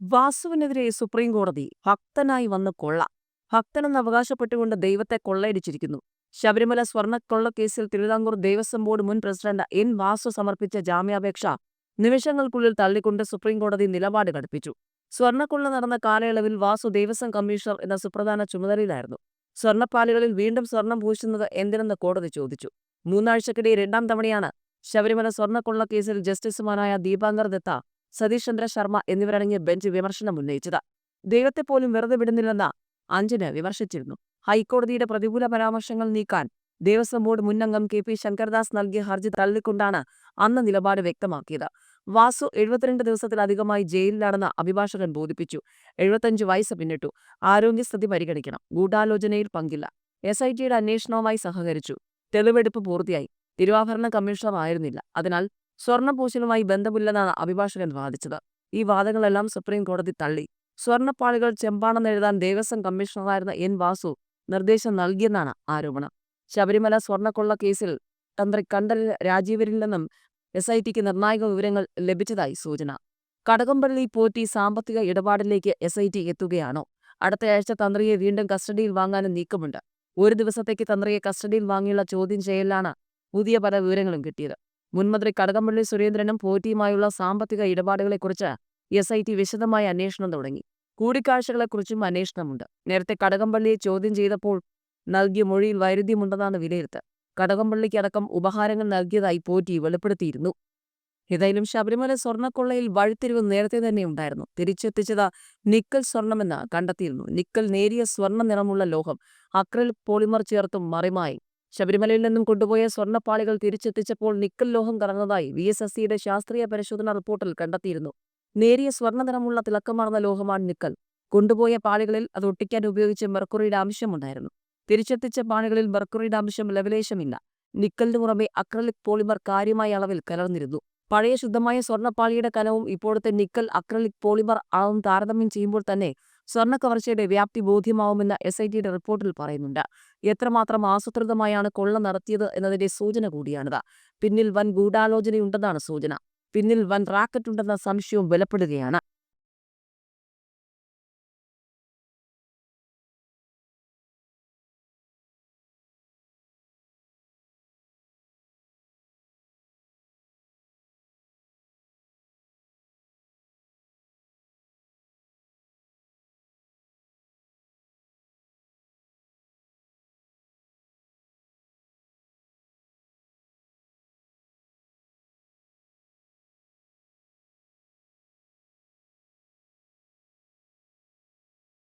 വാസുവിനെതിരെ supreme കോടതി ഭക്തനായി വന്ന് കൊള്ള. ഭക്തനെന്ന് അവകാശപ്പെട്ടുകൊണ്ട് ദൈവത്തെ കൊള്ളയടിച്ചിരിക്കുന്നു. ശബരിമല സ്വർണക്കൊള്ളക്കേസിൽ തിരുവിതാംകൂർ ദേവസ്വം ബോർഡ് മുൻ പ്രസിഡന്റ് എൻ വാസു സമർപ്പിച്ച ജാമ്യാപേക്ഷ നിമിഷങ്ങൾക്കുള്ളിൽ തള്ളിക്കൊണ്ട് സുപ്രീം കോടതി നിലപാട് ഘടിപ്പിച്ചു സ്വർണക്കൊള്ള നടന്ന കാലയളവിൽ വാസു ദേവസ്വം കമ്മീഷണർ എന്ന സുപ്രധാന ചുമതലയിലായിരുന്നു. സ്വർണപ്പാലുകളിൽ വീണ്ടും സ്വർണം പൂശുന്നത് എന്തിനെന്ന് കോടതി ചോദിച്ചു. മൂന്നാഴ്ചക്കിടെ രണ്ടാം തവണയാണ് ശബരിമല സ്വർണക്കൊള്ളക്കേസിൽ ജസ്റ്റിസുമാരായ ദീപാങ്കർ ദത്ത സതീഷ് ചന്ദ്ര ശർമ്മ എന്നിവരടങ്ങിയ ബെഞ്ച് വിമർശനം ഉന്നയിച്ചത്. ദൈവത്തെ പോലും വെറുതെ വിടുന്നില്ലെന്ന് അഞ്ചിന് വിമർശിച്ചിരുന്നു. ഹൈക്കോടതിയുടെ പ്രതികൂല പരാമർശങ്ങൾ നീക്കാൻ ദേവസ്വം ബോർഡ് മുൻ അംഗം കെ പി ശങ്കർദാസ് നൽകിയ ഹർജി തള്ളിക്കൊണ്ടാണ് അന്ന് നിലപാട് വ്യക്തമാക്കിയത്. വാസു എഴുപത്തിരണ്ട് ദിവസത്തിലധികമായി ജയിലിലാണെന്ന് അഭിഭാഷകൻ ബോധിപ്പിച്ചു. എഴുപത്തഞ്ച് വയസ്സ് പിന്നിട്ടു. ആരോഗ്യസ്ഥിതി പരിഗണിക്കണം. ഗൂഢാലോചനയിൽ പങ്കില്ല. എസ് ഐ ടിയുടെ അന്വേഷണവുമായി സഹകരിച്ചു. തെളിവെടുപ്പ് പൂർത്തിയായി. തിരുവാഭരണ കമ്മീഷണർ ആയിരുന്നില്ല. അതിനാൽ സ്വർണപൂശലുമായി ബന്ധമില്ലെന്നാണ് അഭിഭാഷകൻ വാദിച്ചത്. ഈ വാദങ്ങളെല്ലാം സുപ്രീം കോടതി തള്ളി. സ്വർണപ്പാളികൾ ചെമ്പാണെന്നെഴുതാൻ ദേവസ്വം കമ്മീഷണറായിരുന്ന എൻ വാസു നിർദ്ദേശം നൽകിയെന്നാണ് ആരോപണം. ശബരിമല സ്വർണക്കൊള്ള കേസിൽ തന്ത്രി കണ്ടൽ രാജീവരിൽ നിന്നും എസ് ഐ ടിക്ക് നിർണായക വിവരങ്ങൾ ലഭിച്ചതായി സൂചന. കടകംപള്ളി പോറ്റി സാമ്പത്തിക ഇടപാടിലേക്ക് എസ് ഐ ടി എത്തുകയാണോ? അടുത്തയാഴ്ച തന്ത്രിയെ വീണ്ടും കസ്റ്റഡിയിൽ വാങ്ങാനും നീക്കമുണ്ട്. ഒരു ദിവസത്തേക്ക് തന്ത്രിയെ കസ്റ്റഡിയിൽ വാങ്ങിയുള്ള ചോദ്യം ചെയ്യലാണ് പുതിയ പല വിവരങ്ങളും കിട്ടിയത്. മുൻമന്ത്രി കടകംപള്ളി സുരേന്ദ്രനും പോറ്റിയുമായുള്ള സാമ്പത്തിക ഇടപാടുകളെക്കുറിച്ച് എസ് ഐ ടി വിശദമായ അന്വേഷണം തുടങ്ങി. കൂടിക്കാഴ്ചകളെക്കുറിച്ചും അന്വേഷണമുണ്ട്. നേരത്തെ കടകംപള്ളിയെ ചോദ്യം ചെയ്തപ്പോൾ നൽകിയ മൊഴിയിൽ വൈരുദ്ധ്യമുണ്ടെന്നാണ് വിലയിരുത്തൽ. കടകംപള്ളിക്കടക്കം ഉപഹാരങ്ങൾ നൽകിയതായി പോറ്റി വെളിപ്പെടുത്തിയിരുന്നു. ഏതായാലും ശബരിമല സ്വർണക്കൊള്ളയിൽ വഴിത്തിരിവ് നേരത്തെ തന്നെ ഉണ്ടായിരുന്നു. തിരിച്ചെത്തിച്ചത് നിക്കൽ സ്വർണമെന്ന് കണ്ടെത്തിയിരുന്നു. നിക്കൽ നേരിയ സ്വർണ നിറമുള്ള ലോഹം അക്രൽ പോളിമർ ചേർത്തും മറിമായി ശബരിമലയിൽ നിന്നും കൊണ്ടുപോയ സ്വർണപ്പാളികൾ തിരിച്ചെത്തിച്ചപ്പോൾ നിക്കൽ ലോഹം കറങ്ങുന്നതായി വി എസ് എസ് സിയുടെ ശാസ്ത്രീയ പരിശോധനാ റിപ്പോർട്ടിൽ കണ്ടെത്തിയിരുന്നു. നേരിയ സ്വർണനിറമുള്ള തിളക്കമാർന്ന ലോഹമാണ് നിക്കൽ. കൊണ്ടുപോയ പാളികളിൽ അത് ഒട്ടിക്കാൻ ഉപയോഗിച്ച മെർക്കുറിയുടെ അംശമുണ്ടായിരുന്നു. തിരിച്ചെത്തിച്ച പാളികളിൽ മെർക്കുറിയുടെ അംശം ലവലേശമില്ല നിക്കലിന് പുറമെ അക്രലിക് പോളിമർ കാര്യമായ അളവിൽ കലർന്നിരുന്നു. പഴയ ശുദ്ധമായ സ്വർണപ്പാളിയുടെ കനവും ഇപ്പോഴത്തെ നിക്കൽ അക്രലിക് പോളിമർ അളവും താരതമ്യം ചെയ്യുമ്പോൾ തന്നെ സ്വർണ കവർച്ചയുടെ വ്യാപ്തി ബോധ്യമാവുമെന്ന് എസ് ഐ ടിയുടെ റിപ്പോർട്ടിൽ പറയുന്നുണ്ട്. എത്രമാത്രം ആസൂത്രിതമായാണ് കൊള്ള നടത്തിയത് എന്നതിന്റെ സൂചന കൂടിയാണിത്. പിന്നിൽ വൻ ഗൂഢാലോചനയുണ്ടെന്നാണ് സൂചന. പിന്നിൽ വൻ റാക്കറ്റുണ്ടെന്ന സംശയവും ബലപ്പെടുകയാണ്